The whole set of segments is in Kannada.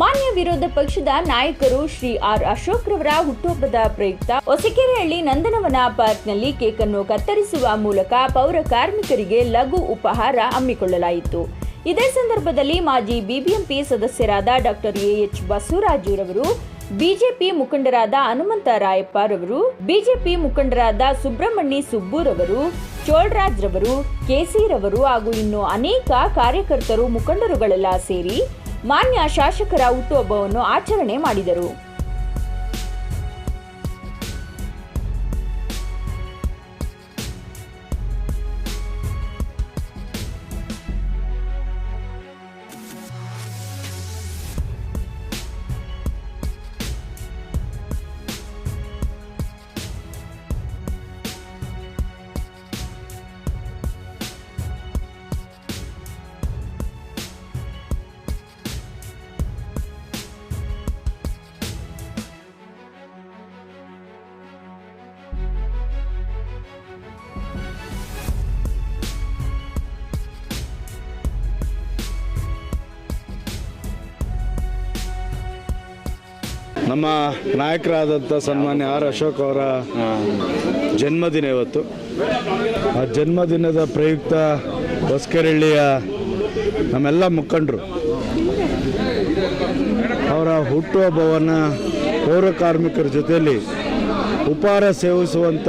ಮಾನ್ಯ ವಿರೋಧ ಪಕ್ಷದ ನಾಯಕರು ಶ್ರೀ ಆರ್ ಅಶೋಕ್ ರವರ ಹುಟ್ಟುಹಬ್ಬದ ಪ್ರಯುಕ್ತ ಹೊಸಕೆರೆಹಳ್ಳಿ ನಂದನವನ ಪಾರ್ಕ್ನಲ್ಲಿ ಕೇಕ್ ಅನ್ನು ಕತ್ತರಿಸುವ ಮೂಲಕ ಪೌರ ಕಾರ್ಮಿಕರಿಗೆ ಲಘು ಉಪಹಾರ ಹಮ್ಮಿಕೊಳ್ಳಲಾಯಿತು. ಇದೇ ಸಂದರ್ಭದಲ್ಲಿ ಮಾಜಿ ಬಿಬಿಎಂಪಿ ಸದಸ್ಯರಾದ ಡಾಕ್ಟರ್ ಎಎಚ್ ಬಸವರಾಜುರವರು, ಬಿಜೆಪಿ ಮುಖಂಡರಾದ ಹನುಮಂತ ರಾಯಪ್ಪರವರು, ಬಿಜೆಪಿ ಮುಖಂಡರಾದ ಸುಬ್ರಹ್ಮಣ್ಯ ಸುಬ್ಬೂರವರು, ಚೋಳ್ರಾಜ್ ರವರು ಕೆಸಿ ರವರು ಹಾಗೂ ಇನ್ನು ಅನೇಕ ಕಾರ್ಯಕರ್ತರು ಮುಖಂಡರುಗಳೆಲ್ಲ ಸೇರಿ ಮಾನ್ಯ ಶಾಸಕರ ಹುಟ್ಟುಹಬ್ಬವನ್ನು ಆಚರಣೆ ಮಾಡಿದರು. ನಮ್ಮ ನಾಯಕರಾದಂಥ ಸನ್ಮಾನ್ಯ ಆರ್ ಅಶೋಕ್ ಅವರ ಜನ್ಮದಿನ ಇವತ್ತು. ಆ ಜನ್ಮದಿನದ ಪ್ರಯುಕ್ತ ಹೊಸ್ಕೆರಳ್ಳಿಯ ನಮ್ಮೆಲ್ಲ ಮುಖಂಡರು, ಅವರ ಹುಟ್ಟುಹಬ್ಬವನ್ನು ಪೌರ ಕಾರ್ಮಿಕರ ಜೊತೆಯಲ್ಲಿ ಉಪಹಾರ ಸೇವಿಸುವಂಥ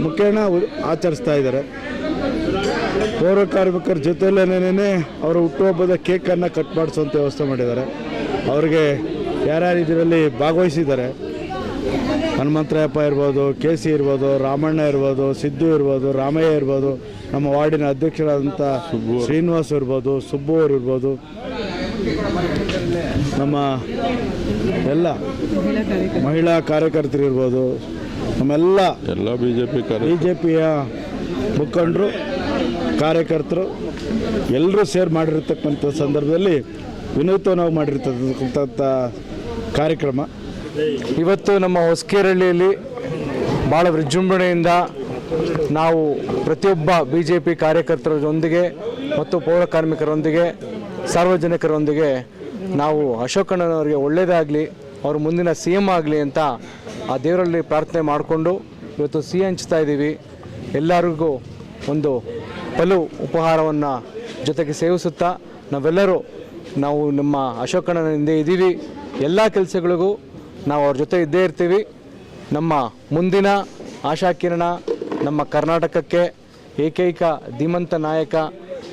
ಮುಖೇನ ಉ- ಆಚರಿಸ್ತಾ ಇದ್ದಾರೆ. ಪೌರ ಕಾರ್ಮಿಕರ ಜೊತೆಯಲ್ಲೇನೇ ಅವರ ಹುಟ್ಟುಹಬ್ಬದ ಕೇಕನ್ನು ಕಟ್ ಮಾಡಿಸುವಂಥ ವ್ಯವಸ್ಥೆ ಮಾಡಿದ್ದಾರೆ. ಅವರಿಗೆ ಯಾರ್ಯಾರು ಇದರಲ್ಲಿ ಭಾಗವಹಿಸಿದ್ದಾರೆ? ಹನುಮಂತರಾಯಪ್ಪ ಇರ್ಬೋದು ಕೆ ಸಿ ಇರ್ಬೋದು ರಾಮಣ್ಣ ಇರ್ಬೋದು ಸಿದ್ದು ಇರ್ಬೋದು ರಾಮಯ್ಯ ಇರ್ಬೋದು ನಮ್ಮ ವಾರ್ಡಿನ ಅಧ್ಯಕ್ಷರಾದಂಥ ಶ್ರೀನಿವಾಸ್ ಇರ್ಬೋದು ಸುಬ್ಬು ಅವರು ಇರ್ಬೋದು. ನಮ್ಮ ಎಲ್ಲ ಮಹಿಳಾ ಕಾರ್ಯಕರ್ತರು ಇರ್ಬೋದು ನಮ್ಮೆಲ್ಲ ಎಲ್ಲ B J P B J ಪಿಯ ಮುಖಂಡರು ಕಾರ್ಯಕರ್ತರು ಎಲ್ಲರೂ ಸೇರ್ ಮಾಡಿರ್ತಕ್ಕಂಥ ಸಂದರ್ಭದಲ್ಲಿ ವಿನೂತನವಾಗಿ ಮಾಡಿರ್ತಕ್ಕಂಥ ಕಾರ್ಯಕ್ರಮ. ಇವತ್ತು ನಮ್ಮ ಹೊಸಕೇರಳ್ಳಿಯಲ್ಲಿ ಭಾಳ ವಿಜೃಂಭಣೆಯಿಂದ ನಾವು ಪ್ರತಿಯೊಬ್ಬ ಬಿ ಜೆ ಪಿ ಕಾರ್ಯಕರ್ತರೊಂದಿಗೆ ಮತ್ತು ಪೌರ ಕಾರ್ಮಿಕರೊಂದಿಗೆ, ಸಾರ್ವಜನಿಕರೊಂದಿಗೆ ನಾವು ಅಶೋಕಣ್ಣನವರಿಗೆ ಒಳ್ಳೆಯದಾಗಲಿ ಅವರು ಮುಂದಿನ ಸಿ ಎಂ ಆಗಲಿ ಅಂತ ಆ ದೇವರಲ್ಲಿ ಪ್ರಾರ್ಥನೆ ಮಾಡಿಕೊಂಡು ಇವತ್ತು ಸಿಹಿ ಹಂಚ್ತಾ ಇದ್ದೀವಿ. ಎಲ್ಲರಿಗೂ ಒಂದು ಪಲು ಉಪಹಾರವನ್ನು ಜೊತೆಗೆ ಸೇವಿಸುತ್ತಾ ನಾವೆಲ್ಲರೂ ನಾವು ನಮ್ಮ ಅಶೋಕಣ್ಣನ ಹಿಂದೆ ಇದ್ದೀವಿ. ಎಲ್ಲ ಕೆಲಸಗಳಿಗೂ ನಾವು ಅವ್ರ ಜೊತೆ ಇದ್ದೇ ಇರ್ತೀವಿ. ನಮ್ಮ ಮುಂದಿನ ಆಶಾಕಿರಣ ನಮ್ಮ ಕರ್ನಾಟಕಕ್ಕೆ ಏಕೈಕ ಧೀಮಂತ ನಾಯಕ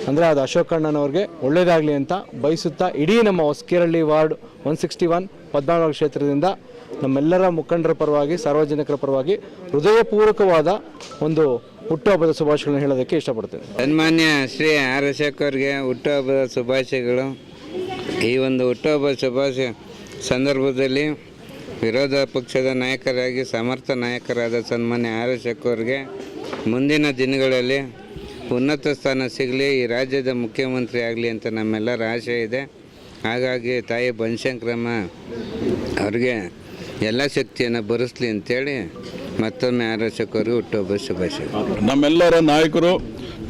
ಅಂದರೆ ಅದು ಅಶೋಕಣ್ಣನವ್ರಿಗೆ ಒಳ್ಳೆಯದಾಗಲಿ ಅಂತ ಬಯಸುತ್ತಾ ಇಡೀ ನಮ್ಮ Hosakerehalli ward one sixty one Padmanabha ಕ್ಷೇತ್ರದಿಂದ ನಮ್ಮೆಲ್ಲರ ಮುಖಂಡರ ಪರವಾಗಿ, ಸಾರ್ವಜನಿಕರ ಪರವಾಗಿ ಹೃದಯಪೂರ್ವಕವಾದ ಒಂದು ಹುಟ್ಟುಹಬ್ಬದ ಶುಭಾಶಯಗಳನ್ನು ಹೇಳೋದಕ್ಕೆ ಇಷ್ಟಪಡ್ತೇನೆ. ಸನ್ಮಾನ್ಯ ಶ್ರೀ ಆರ್ ಅಶೋಕ್ ಅವರಿಗೆ ಹುಟ್ಟುಹಬ್ಬದ ಶುಭಾಶಯಗಳು. ಈ ಒಂದು ಹುಟ್ಟುಹಬ್ಬ ಶುಭಾಶಯ ಸಂದರ್ಭದಲ್ಲಿ ವಿರೋಧ ಪಕ್ಷದ ನಾಯಕರಾಗಿ, ಸಮರ್ಥ ನಾಯಕರಾದ ಸನ್ಮಾನ್ಯ ಆರ್ ಎಸ್ ಅವರಿಗೆ ಮುಂದಿನ ದಿನಗಳಲ್ಲಿ ಉನ್ನತ ಸ್ಥಾನ ಸಿಗಲಿ, ಈ ರಾಜ್ಯದ ಮುಖ್ಯಮಂತ್ರಿ ಆಗಲಿ ಅಂತ ನಮ್ಮೆಲ್ಲರ ಆಶೆ ಇದೆ. ಹಾಗಾಗಿ ತಾಯಿ ಬನಶಂಕರಮ್ಮ ಅವ್ರಿಗೆ ಎಲ್ಲ ಶಕ್ತಿಯನ್ನು ಬರೆಸಲಿ ಅಂತೇಳಿ ಮತ್ತೊಮ್ಮೆ ಆರ್ ಎಸ್ ಅವರಿಗೆ ಹುಟ್ಟುಹಬ್ಬ ಶುಭಾಶಯ. ನಮ್ಮೆಲ್ಲರ ನಾಯಕರು,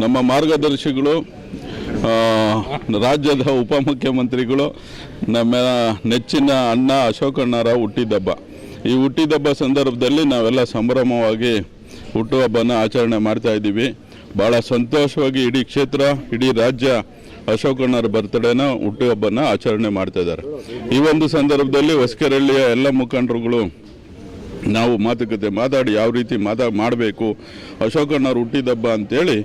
ನಮ್ಮ ಮಾರ್ಗದರ್ಶಿಗಳು ರಾಜ್ಯದ ಉಪಮುಖ್ಯಮಂತ್ರಿಗಳು ನಮ್ಮ ನೆಚ್ಚಿನ ಅಣ್ಣ ಅಶೋಕಣ್ಣರ ಹುಟ್ಟಿದಬ್ಬ. ಈ ಹುಟ್ಟಿದಬ್ಬ ಸಂದರ್ಭದಲ್ಲಿ ನಾವೆಲ್ಲ ಸಂಭ್ರಮವಾಗಿ ಹುಟ್ಟುಹಬ್ಬನ ಆಚರಣೆ ಮಾಡ್ತಾ ಇದ್ದೀವಿ. ಭಾಳ ಸಂತೋಷವಾಗಿ ಇಡೀ ಕ್ಷೇತ್ರ, ಇಡೀ ರಾಜ್ಯ ಅಶೋಕಣ್ಣರ ಬರ್ತ್ಡೇನ ಹುಟ್ಟುಹಬ್ಬನ ಆಚರಣೆ ಮಾಡ್ತಾ ಇದ್ದಾರೆ. ಈ ಒಂದು ಸಂದರ್ಭದಲ್ಲಿ ಹೊಸಕೆರಳ್ಳಿಯ ಎಲ್ಲ ಮುಖಂಡರುಗಳು ನಾವು ಮಾತುಕತೆ ಮಾತಾಡಿ ಯಾವ ರೀತಿ ಮಾತಾ ಮಾಡಬೇಕು? ಅಶೋಕಣ್ಣವ್ರು ಹುಟ್ಟಿದಬ್ಬ ಅಂತೇಳಿ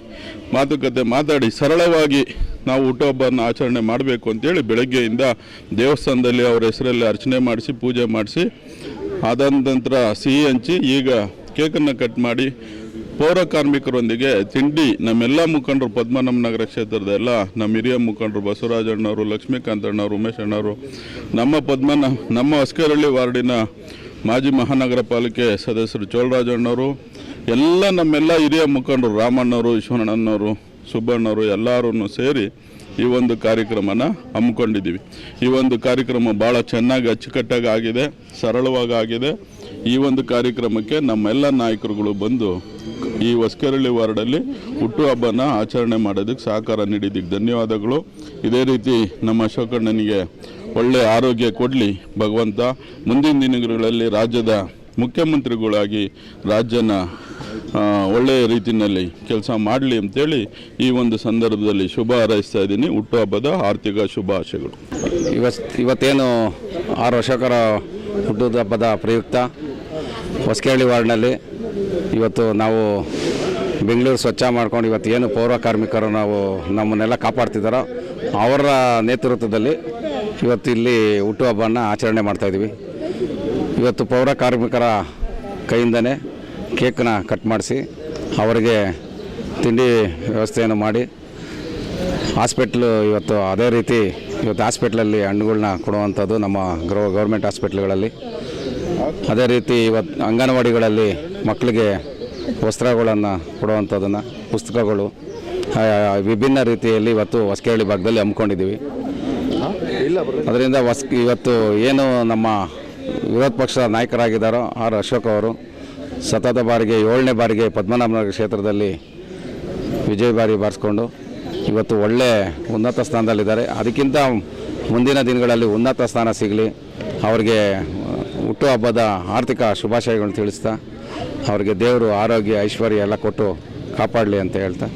ಮಾತುಕತೆ ಮಾತಾಡಿ ಸರಳವಾಗಿ ನಾವು ಹುಟ್ಟುಹಬ್ಬನ ಆಚರಣೆ ಮಾಡಬೇಕು ಅಂತೇಳಿ ಬೆಳಗ್ಗೆಯಿಂದ ದೇವಸ್ಥಾನದಲ್ಲಿ ಅವರ ಹೆಸರಲ್ಲಿ ಅರ್ಚನೆ ಮಾಡಿಸಿ, ಪೂಜೆ ಮಾಡಿಸಿ ಅದಾದ ನಂತರ ಸಿಹಿ ಹಂಚಿ, ಈಗ ಕೇಕನ್ನು ಕಟ್ ಮಾಡಿ ಪೌರ ಕಾರ್ಮಿಕರೊಂದಿಗೆ ತಿಂಡಿ ನಮ್ಮೆಲ್ಲ ಮುಖಂಡರು ಪದ್ಮನಾಮ ನಗರ ಕ್ಷೇತ್ರದ ಎಲ್ಲ ನಮ್ಮ ಹಿರಿಯ ಮುಖಂಡರು ಬಸವರಾಜ ಅಣ್ಣವರು, ಲಕ್ಷ್ಮೀಕಾಂತ್ ಅಣ್ಣವರು, ಉಮೇಶ್ ಅಣ್ಣವರು, ನಮ್ಮ ಪದ್ಮನ, ನಮ್ಮ ಅಸ್ಕರಳ್ಳಿ ವಾರ್ಡಿನ ಮಾಜಿ ಮಹಾನಗರ ಪಾಲಿಕೆ ಸದಸ್ಯರು ಚೋಳರಾಜಣ್ಣವರು, ಎಲ್ಲ ನಮ್ಮೆಲ್ಲ ಹಿರಿಯ ಮುಖಂಡರು ರಾಮಣ್ಣವರು ವಿಶ್ವಣ್ಣನವರು ಸುಬ್ಬಣ್ಣವರು ಎಲ್ಲರೂ ಸೇರಿ ಈ ಒಂದು ಕಾರ್ಯಕ್ರಮನ ಹಮ್ಮಿಕೊಂಡಿದ್ದೀವಿ. ಈ ಒಂದು ಕಾರ್ಯಕ್ರಮ ಭಾಳ ಚೆನ್ನಾಗಿ ಅಚ್ಚುಕಟ್ಟಾಗಿ ಆಗಿದೆ, ಸರಳವಾಗಿ ಆಗಿದೆ. ಈ ಒಂದು ಕಾರ್ಯಕ್ರಮಕ್ಕೆ ನಮ್ಮೆಲ್ಲ ನಾಯಕರುಗಳು ಬಂದು ಈ ಹೊಸಕೆರಳ್ಳಿ ವಾರ್ಡಲ್ಲಿ ಹುಟ್ಟುಹಬ್ಬನ ಆಚರಣೆ ಮಾಡೋದಕ್ಕೆ ಸಹಕಾರ ನೀಡಿದ್ದಕ್ಕೆ ಧನ್ಯವಾದಗಳು. ಇದೇ ರೀತಿ ನಮ್ಮ ಅಶೋಕಣ್ಣನಿಗೆ ಒಳ್ಳೆಯ ಆರೋಗ್ಯ ಕೊಡಲಿ ಭಗವಂತ. ಮುಂದಿನ ದಿನಗಳಲ್ಲಿ ರಾಜ್ಯದ ಮುಖ್ಯಮಂತ್ರಿಗಳಾಗಿ ರಾಜ್ಯನ ಒಳ್ಳೆಯ ರೀತಿಯಲ್ಲಿ ಕೆಲಸ ಮಾಡಲಿ ಅಂತೇಳಿ ಈ ಒಂದು ಸಂದರ್ಭದಲ್ಲಿ ಶುಭ ಹಾರೈಸ್ತಾ ಇದ್ದೀನಿ. ಹುಟ್ಟುಹಬ್ಬದ ಆರ್ಥಿಕ ಶುಭಾಶಯಗಳು. ಇವತ್ತು ಇವತ್ತೇನು ಆರು ವರ್ಷಕರ ಹುಟ್ಟುದ ಹಬ್ಬದ ಪ್ರಯುಕ್ತ ಹೊಸಕೇಳಿ ವಾರ್ಡ್ನಲ್ಲಿ ಇವತ್ತು ನಾವು ಬೆಂಗಳೂರು ಸ್ವಚ್ಛ ಮಾಡ್ಕೊಂಡು ಇವತ್ತು ಏನು ಪೌರ ಕಾರ್ಮಿಕರು ನಾವು ನಮ್ಮನ್ನೆಲ್ಲ ಕಾಪಾಡ್ತಿದ್ದಾರೋ ಅವರ ನೇತೃತ್ವದಲ್ಲಿ ಇವತ್ತು ಇಲ್ಲಿ ಹುಟ್ಟುಹಬ್ಬನ ಆಚರಣೆ ಮಾಡ್ತಾಯಿದ್ದೀವಿ ಇವತ್ತು ಪೌರ ಕಾರ್ಮಿಕರ ಕೈಯಿಂದನೇ ಕೇಕ್ನ ಕಟ್ ಮಾಡಿಸಿ ಅವರಿಗೆ ತಿಂಡಿ ವ್ಯವಸ್ಥೆಯನ್ನು ಮಾಡಿ ಹಾಸ್ಪಿಟ್ಲು ಇವತ್ತು ಅದೇ ರೀತಿ ಇವತ್ತು ಹಾಸ್ಪಿಟ್ಲಲ್ಲಿ ಹಣ್ಣುಗಳನ್ನ ಕೊಡುವಂಥದ್ದು ನಮ್ಮ ಗ್ರೋ ಗೌರ್ಮೆಂಟ್ ಹಾಸ್ಪಿಟ್ಲ್ಗಳಲ್ಲಿ. ಅದೇ ರೀತಿ ಇವತ್ತು ಅಂಗನವಾಡಿಗಳಲ್ಲಿ ಮಕ್ಕಳಿಗೆ ವಸ್ತ್ರಗಳನ್ನು ಕೊಡುವಂಥದ್ದನ್ನು, ಪುಸ್ತಕಗಳು ವಿಭಿನ್ನ ರೀತಿಯಲ್ಲಿ ಇವತ್ತು ಹೊಸಕೇಳಿ ಭಾಗದಲ್ಲಿ ಹಮ್ಮಿಕೊಂಡಿದ್ದೀವಿ. ಅದರಿಂದ ಹೊಸ ಇವತ್ತು ಏನು ನಮ್ಮ ವಿರೋಧ ಪಕ್ಷದ ನಾಯಕರಾಗಿದ್ದಾರೋ ಆರ್ ಅಶೋಕ್ ಅವರು ಸತತ ಬಾರಿಗೆ, ಏಳನೇ ಬಾರಿಗೆ ಪದ್ಮನಾಭನಗರ ಕ್ಷೇತ್ರದಲ್ಲಿ ವಿಜಯ ಬಾರಿ ಬಾರಿಸ್ಕೊಂಡು ಇವತ್ತು ಒಳ್ಳೆ ಉನ್ನತ ಸ್ಥಾನದಲ್ಲಿದ್ದಾರೆ. ಅದಕ್ಕಿಂತ ಮುಂದಿನ ದಿನಗಳಲ್ಲಿ ಉನ್ನತ ಸ್ಥಾನ ಸಿಗಲಿ. ಅವರಿಗೆ ಹುಟ್ಟುಹಬ್ಬದ ಆರ್ಥಿಕ ಶುಭಾಶಯಗಳನ್ನು ತಿಳಿಸ್ತಾ, ಅವರಿಗೆ ದೇವರು ಆರೋಗ್ಯ ಐಶ್ವರ್ಯ ಎಲ್ಲ ಕೊಟ್ಟು ಕಾಪಾಡಲಿ ಅಂತ ಹೇಳ್ತಾ.